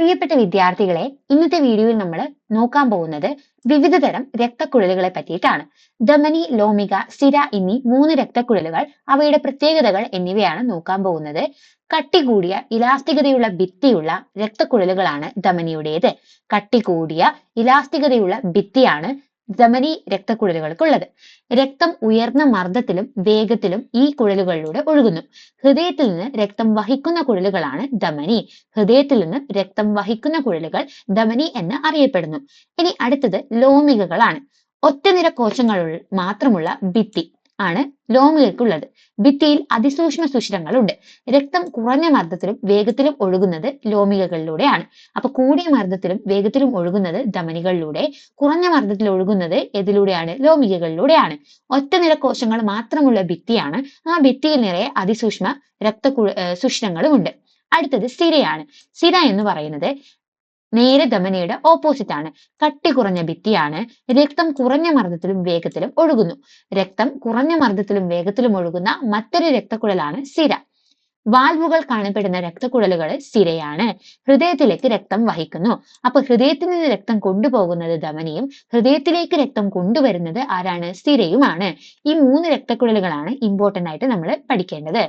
പ്രിയപ്പെട്ട വിദ്യാർത്ഥികളെ ഇന്നത്തെ വീഡിയോയിൽ നമ്മൾ നോക്കാൻ പോകുന്നത് വിവിധ തരം രക്തക്കുഴലുകളെ പറ്റിയിട്ടാണ്. ദമനി ലോമിക സ്ഥിര എന്നീ മൂന്ന് രക്തക്കുഴലുകൾ അവയുടെ പ്രത്യേകതകൾ എന്നിവയാണ് നോക്കാൻ പോകുന്നത്. കട്ടി കൂടിയ ഇലാസ്തികതയുള്ള ഭിത്തിയുള്ള രക്തക്കുഴലുകളാണ് ധമനിയുടേത്. കട്ടി കൂടിയ ഇലാസ്തികതയുള്ള ഭിത്തിയാണ് ധമനി രക്തക്കുഴലുകൾക്കുള്ളത്. രക്തം ഉയർന്ന മർദ്ദത്തിലും വേഗത്തിലും ഈ കുഴലുകളിലൂടെ ഒഴുകുന്നു. ഹൃദയത്തിൽ നിന്ന് രക്തം വഹിക്കുന്ന കുഴലുകളാണ് ധമനി. ഹൃദയത്തിൽ നിന്ന് രക്തം വഹിക്കുന്ന കുഴലുകൾ ധമനി എന്ന് അറിയപ്പെടുന്നു. ഇനി അടുത്തത് ലോമികകളാണ്. ഒറ്റനിര കോശങ്ങൾ മാത്രമുള്ള ഭിത്തി. ആണ് ലോങ്ങുകൾക്കുള്ളത് ഭിത്തിയിൽ അതിസൂക്ഷ്മ സുഷിരങ്ങളുണ്ട്. രക്തം കുറഞ്ഞ മർദ്ദത്തിലും വേഗത്തിലും ഒഴുകുന്നത് ലോമികകളിലൂടെയാണ്. അപ്പൊ കൂടിയ മർദ്ദത്തിലും വേഗത്തിലും ഒഴുകുന്നത് ധമനികളിലൂടെ കുറഞ്ഞ മർദ്ദത്തിൽ ഒഴുകുന്നത് എതിലൂടെയാണ് ലോമികകളിലൂടെയാണ്. ഒറ്റ നിര കോശങ്ങൾ മാത്രമുള്ള ഭിത്തിയാണ്. ആ ഭിത്തിയിൽ നിറയെ അതിസൂക്ഷ്മ രക്ത സുഷിരങ്ങളും ഉണ്ട് അടുത്തത് സിരയാണ്. സിര എന്ന് പറയുന്നത് നേരെ ധമനിയുടെ ഓപ്പോസിറ്റ് ആണ്. കട്ടി കുറഞ്ഞ ഭിത്തിയാണ്. രക്തം കുറഞ്ഞ മർദ്ദത്തിലും വേഗത്തിലും ഒഴുകുന്നു. രക്തം കുറഞ്ഞ മർദ്ദത്തിലും വേഗത്തിലും ഒഴുകുന്ന മറ്റൊരു രക്തക്കുഴലാണ് സിര. വാൽവുകൾ കാണപ്പെടുന്ന രക്തക്കുഴലുകൾ സിരയാണ്. ഹൃദയത്തിലേക്ക് രക്തം വഹിക്കുന്നു. അപ്പൊ ഹൃദയത്തിൽ നിന്ന് രക്തം കൊണ്ടുപോകുന്നത് ധമനിയും ഹൃദയത്തിലേക്ക് രക്തം കൊണ്ടുവരുന്നത് ആരാണ്? സിരയുമാണ്. ഈ മൂന്ന് രക്തക്കുഴലുകളാണ് ഇമ്പോർട്ടന്റ് ആയിട്ട് നമ്മൾ പഠിക്കേണ്ടത്.